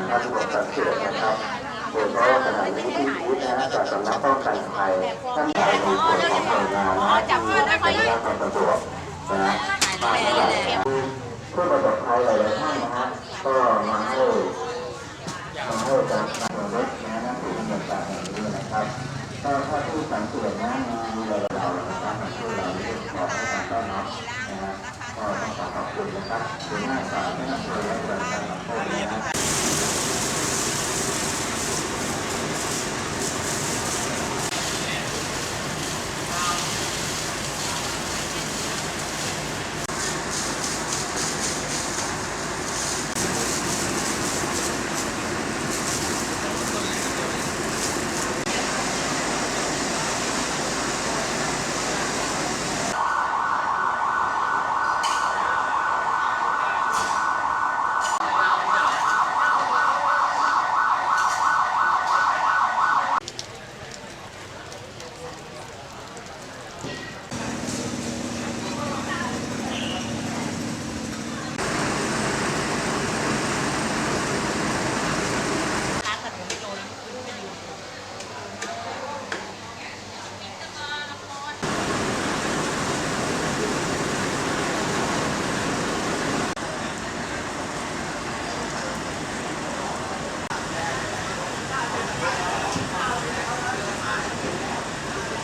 นะครับทุกคนสังเกตนะครับโดยเฉพาะขณะนี้ที่พูดนะฮะจากสำนักป้องกันภัยท่านฝ่ายในส่วนของหน่วยงานที่ได้รับความสะดวกนะฮะมาจากผู้ประสบภัยหลายๆท่านนะฮะก็มาให้มาให้การสำรวจนะฮะที่ดำเนินการแห่งนี้นะครับถ้าถ้าผู้สังเกตนะมีหลายๆเรานะครับมาช่วยเราเรียกขอให้การต้อนรับนะฮะก็ต้องขอขอบคุณนะครับคุณหน้าสาวที่นำช่วยและบการขอโพวนะครับ